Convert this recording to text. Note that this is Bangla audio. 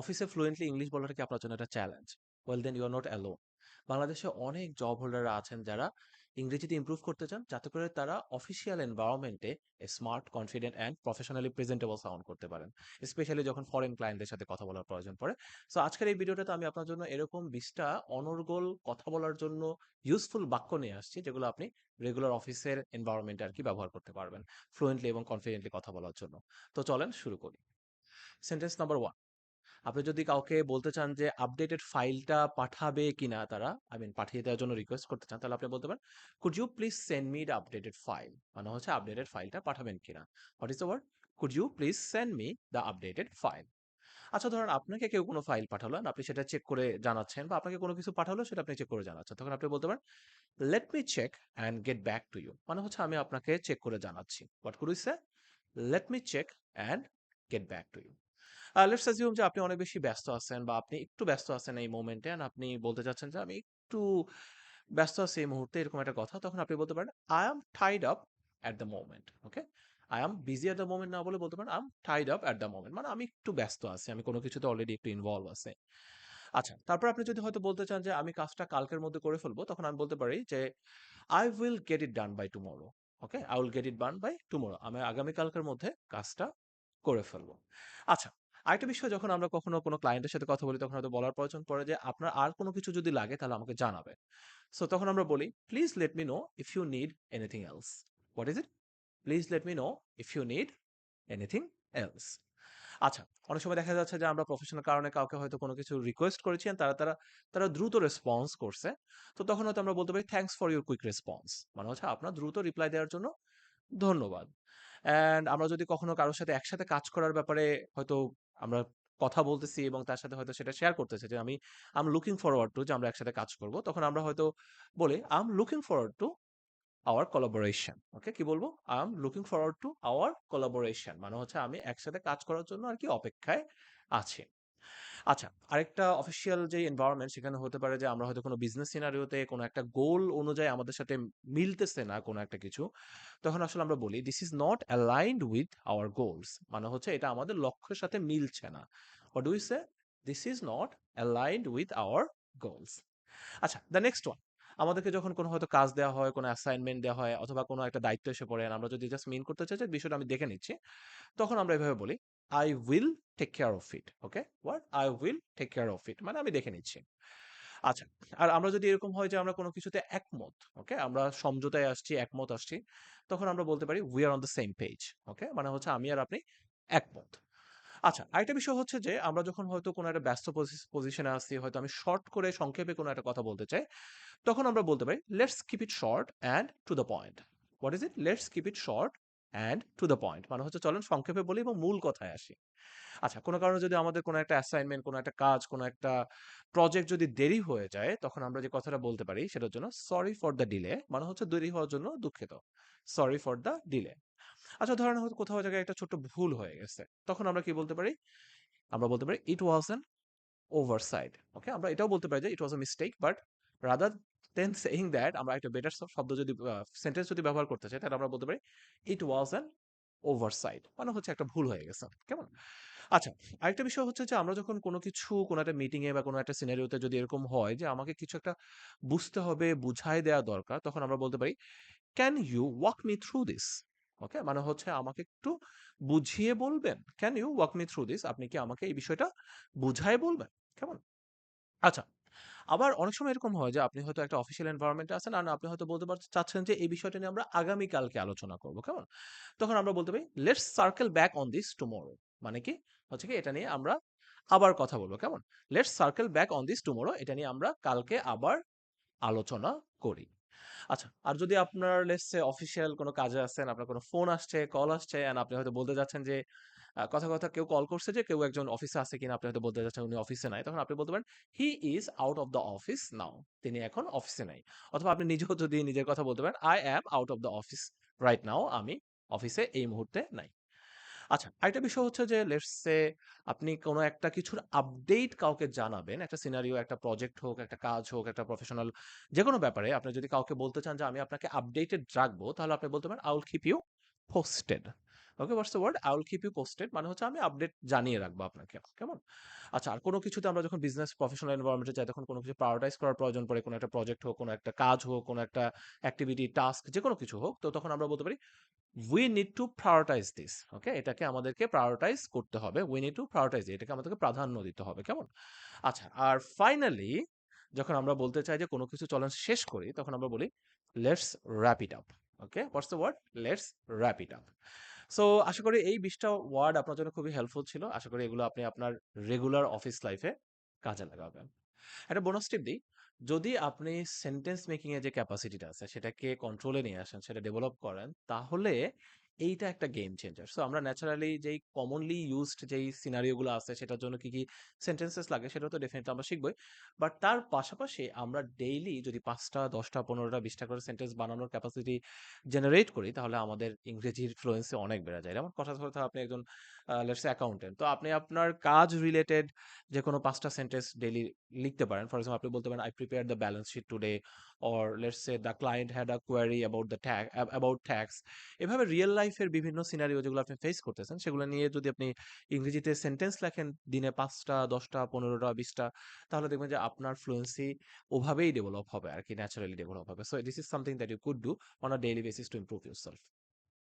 অফিসে ফ্লুয়েন্টলি ইংলিশ বলাটা কি আপনার জন্য একটা challenge? Well then you are not alone. বাংলাদেশে অনেক জব হোল্ডাররা আছেন যারা ইংরেজিতে ইমপ্রুভ করতে চান, যাতে করে তারা official এনভায়রনমেন্টে smart, confident and professionally presentable sound করতে পারেন। স্পেশালি যখন ফরেন ক্লায়েন্টদের সাথে কথা বলার প্রয়োজন পড়ে। সো আজকের এই ভিডিওটাতে আমি আপনার জন্য এরকম ২০ টা অনর্গল কথা বলার জন্য ইউজফুল বাক্য নিয়ে আসছি, যেগুলো আপনি রেগুলার অফিসের এনভায়রনমেন্টে আর কি ব্যবহার করতে পারবেন। ফ্লুয়েন্টলি এবং কনফিডেন্টলি কথা বলার জন্য। তো চলেন শুরু করি। সেন্টেন্স নাম্বার 1 আপনি যদি কাউকে বলতে চান যে আপডেটেড ফাইলটা পাঠাবে কিনা তারা, আই মিন পাঠিয়ে দেওয়ার জন্য রিকোয়েস্ট করতে চান, তাহলে আপনি বলতে পারেন, "could you please send me the updated file?" মানে হচ্ছে আপডেটেড ফাইলটা পাঠাবেন কিনা। What is the word? "Could you please send me the updated file?" আচ্ছা ধরেন আপনাকে কেউ কোনো ফাইল পাঠালো আপনি সেটা চেক করে জানাচ্ছেন বা আপনাকে কোনো কিছু পাঠালো সেটা আপনি চেক করে জানাচ্ছেন। তখন আপনি বলতে পারেন, "let me check and get back to you." মানে হচ্ছে আমি আপনাকে চেক করে জানাচ্ছি। What could we say? "Let me check and get back to you." Let's assume যে আপনি অনেক বেশি ব্যস্ত আছেন বা আপনি একটু ব্যস্ত আছেন এই মোমেন্টে অ্যান্ড আপনি বলতে চাচ্ছেন যে আমি একটু ব্যস্ত আছি এই মুহূর্তে এরকম একটা কথা। তখন আপনি বলতে পারেন, "I am tied up at the moment." Okay? I am busy at the moment না বলে বলতে পারেন, I am tied up at the moment. মানে আমি একটু ব্যস্ত আছি। আমি কোনো কিছুতে অলরেডি একটু ইনভলভ আছে আচ্ছা, তারপর আপনি যদি হয়তো বলতে চান যে আমি কাজটা কালকের মধ্যে করে ফেলব, তখন আমি বলতে পারি যে, "I will get it done by tomorrow." Okay? I will get it done by tomorrow. আমি আগামীকালকের মধ্যে কাজটা করে ফেলব। আচ্ছা, আরেকটা বিষয় যখন আমরা কখনো কোনো ক্লায়েন্টের সাথে কথা বলি তখন হয়তো বলার প্রয়োজন পড়ে যে, "আপনার আর কোনো কিছু যদি লাগে তাহলে আমাকে জানাবেন।" সো তখন আমরা বলি, "please let me know if you need anything else." What is it? Please let me know if you need anything else. আচ্ছা, অনেক সময় দেখা যাচ্ছে যে আমরা প্রফেশনাল কারণে কাউকে হয়তো কোনো কিছু রিকোয়েস্ট করেছি তারা তারা তারা দ্রুত রেসপন্স করছে। তো তখন হয়তো আমরা বলতে পারি, "thanks for your quick response." মানে হচ্ছে আপনার দ্রুত রিপ্লাই দেওয়ার জন্য ধন্যবাদ। অ্যান্ড আমরা যদি কখনো কারোর সাথে একসাথে কাজ করার ব্যাপারে হয়তো আমরা কথা বলতেছি এবং তার সাথে হয়তো সেটা শেয়ার করতেছে যে আমি আম লুকিং ফরওয়ার্ড টু যে আমরা একসাথে কাজ করব। তখন আমরা হয়তো বলি, I'm looking forward to our collaboration." Okay? কি বলব? "I am looking forward to our collaboration." মানে হচ্ছে আমি একসাথে কাজ করার জন্য আর কি অপেক্ষায় আছি। আচ্ছা, আরেকটা অফিসিয়াল যে এনভায়রনমেন্ট সেখানে হতে পারে যে আমরা হয়তো কোনো বিজনেস সিনারিওতে কোনো একটা গোল অনুযায়ী আমাদের সাথে মিলতেছে না কোনো একটা কিছু। তখন আসলে আমরা বলি, "this is not aligned with our goals." মানে হচ্ছে এটা আমাদের লক্ষ্যের সাথে মিলছে না। What we say? "This is not aligned with our goals." আচ্ছা, দ্য নেক্সট ওয়ান। আমাদেরকে যখন কোনো হয়তো কাজ দেওয়া হয়, কোনো অ্যাসাইনমেন্ট দেওয়া হয় অথবা কোনো একটা দায়িত্ব এসে পড়ে আমরা যদি জাস্ট মিন করতে চাই যে বিষয়টা আমি দেখে নিচ্ছি। তখন আমরা এভাবে বলি, "I will take care of it." Okay? What? "I will take care of it." মানে আমি দেখে নিচ্ছি। আচ্ছা, আর আমরা যদি এরকম হয় যে আমরা কোনো কিছুতে একমত, ওকে? আমরা সমঝোতায় আসছি, একমত আসছি, তখন আমরা বলতে পারি, "we are on the same page." Okay? মানে হচ্ছে আমি আর আপনি একমত। আচ্ছা, আরেকটা বিষয় হচ্ছে যে আমরা যখন হয়তো কোনো একটা ব্যস্ত পজি পজিশনে আসছি হয়তো আমি শর্ট করে সংক্ষেপে কোনো একটা কথা বলতে চাই, তখন আমরা বলতে পারি, "let's keep it short and to the point." What is it? Let's keep it short and to the point. মানে হচ্ছে চলেন সংক্ষেপে বলি এবং মূল কথায় আসি। আচ্ছা, কোনো কারণে যদি আমাদের কোনো একটা অ্যাসাইনমেন্ট, কোনো একটা কাজ, কোনো একটা প্রজেক্ট যদি দেরি হয়ে যায়, তখন আমরা যে কথাটা বলতে পারি সেটার জন্য, "সরি ফর দ্য ডিলে।" মানে হচ্ছে দেরি হওয়ার জন্য দুঃখিত। Sorry for the delay. আচ্ছা ধরেন হয়তো কোথাও জায়গায় একটা ছোট্ট ভুল হয়ে গেছে। তখন আমরা কি বলতে পারি? আমরা বলতে পারি, "ইট ওয়াজ অ্যান ওভারসাইট।" ওকে? আমরা এটাও বলতে পারি যে, "it was a mistake." But rather then saying that আমরা একটা বেটার শব্দ যদি সেন্টেন্স যদি ব্যবহার করতে চাই, তাহলে আমরা বলতে পারি, "ইট ওয়াজ অ্যান ওভারসাইট।" মানে হচ্ছে একটা ভুল হয়ে গেছে। কেমন? আচ্ছা, আরেকটা বিষয় হচ্ছে যে আমরা যখন কোনো কিছু কোনো একটা মিটিংয়ে বা কোনো একটা সিনারিওতে যদি এরকম হয় যে আমাকে কিছু একটা বুঝতে হবে, বুঝায় দেওয়া দরকার, তখন আমরা বলতে পারি, "can you walk me through this?" Okay? মানে হচ্ছে আমাকে একটু বুঝিয়ে বলবেন? "Can you walk me through this?" আপনি কি আমাকে এই বিষয়টা বুঝায় বলবেন? কেমন? আচ্ছা, আবার অনেক সময় এরকম হয় যে আপনি হয়তো একটা অফিসিয়াল এনভায়রনমেন্ট আছেন and আপনি হয়তো বলতে পার চাচ্ছেন যে এই বিষয়টা নিয়ে আমরা আগামীকালকে আলোচনা করব। কেমন? তখন আমরা বলতে পারি, "let's circle back on this tomorrow মানে কি? হচ্ছে কি এটা নিয়ে আমরা আবার কথা বলব কেমন? "Let's circle back on this tomorrow এটা নিয়ে আমরা কালকে আবার আলোচনা করি। আচ্ছা, আর যদি আপনার লেটস অফিসিয়াল কোনো কাজে আছেন, আপনার কোনো ফোন আসছে, কল আসছে and আপনি হয়তো বলতে যাচ্ছেন যে কথা, কথা কেউ কল করছে যে কেউ একজন অফিসে আছে কিনা আপনি হয়তো বলতে যাচ্ছেন উনি অফিসে নাই। তখন আপনি বলতে পারেন, "he is out of the office now." তিনি এখন অফিসে নাই। অথবা আপনি নিজেও যদি নিজের কথা বলতে পারেন, "I am out of the office right now." আমি অফিসে এই মুহূর্তে নাই। আচ্ছা, আরেকটা বিষয় হচ্ছে যে লেটস আপনি কোনো একটা কিছুর আপডেট কাউকে জানাবেন। একটা সিনারিও, একটা প্রজেক্ট হোক, একটা কাজ হোক, একটা প্রফেশনাল যেকোনো ব্যাপারে আপনি যদি কাউকে বলতে চান যে আমি আপনাকে আপডেটেড রাখব, তাহলে আপনি বলতে পারেন, "I will keep you posted." Okay what's word? I will keep you posted মানে হচ্ছে আমি আপডেট জানিয়ে রাখব আপনাকে। কেমন? আচ্ছা আর কোনো কিছুতে আমরা যখন বিজনেস প্রফেশনাল এনভায়রনমেন্ট যাই তখন কোনো কিছু প্রায়োরিটাইজ করার প্রয়োজন পড়ে, কোনো একটা প্রজেক্ট হোক, কোনো একটা কাজ হোক, কোনো একটা অ্যাক্টিভিটি, টাস্ক যে কোনো কিছু হোক, তো তখন আমরা বলতে পারি we need to prioritise this. Okay? এটাকে আমাদেরকে প্রায়োরিটাইজ করতে হবে। উই নিড টু প্রায়োরিটাইজ এটাকে আমাদেরকে প্রাধান্য দিতে হবে। কেমন? আচ্ছা আর ফাইনালি যখন আমরা বলতে চাই যে কোনো কিছু চলেন শেষ করি, তখন আমরা বলি let's wrap it up. Okay? What's the word? Let's wrap it up. So আশা করি এই বিশটা ওয়ার্ড আপনার জন্য খুবই হেল্পফুল ছিল। আশা করি এগুলো আপনি আপনার রেগুলার অফিস লাইফে কাজে লাগাবেন। একটা বোনাস টিপ দিই যদি আপনি সেন্টেন্স মেকিংয়ে যে ক্যাপাসিটিটা আছে সেটাকে কন্ট্রোলে নিয়ে আসেন, সেটা ডেভেলপ করেন, তাহলে এইটা একটা গেম চেঞ্জার। সো আমরা ন্যাচারালি যেই কমনলি ইউজড যেই সিনারিও গুলো আছে সেটার জন্য কি, কি সেন্টেন্সেস লাগে সেটাও তো ডেফিনিটলি আমরা শিখবই। বাট তার পাশাপাশি আমরা ডেইলি যদি ৫ টা, ১০ টা, ১৫ টা, ২০ টা করে সেন্টেন্স বানানোর ক্যাপাসিটি জেনারেট করি তাহলে আমাদের ইংরেজির ফ্লুয়েন্সি অনেক বেড়ে যায়। যেমন কথার কথা আপনি একজন আ লেটস সে অ্যাকাউন্টেন্ট। তো আপনি আপনার কাজ রিলেটেড যেকোনো ৫ টা সেন্টেন্স ডেইলি লিখতে পারেন। ফর এক্সাম্পল আপনি বলতে পারেন, I prepare the balance sheet today" or let's say, "The client had a query about the ta uh about tax" এভাবে রিয়েল লাইফ এর বিভিন্ন সিনারিও যেগুলো আপনি ফেস করতেছেন, সেগুলো নিয়ে যদি আপনি ইংরেজিতে সেন্টেন্স লেখেন দিনে ৫ টা, ১০ টা, ১৫ টা, তাহলে দেখবেন যে আপনার ফ্লুয়েন্সি ওভাবেই ডেভেলপ হবে আর কি ন্যাচারালি ডেভেলপ হবে। So this is something that you could do on a daily basis to improve your yourself.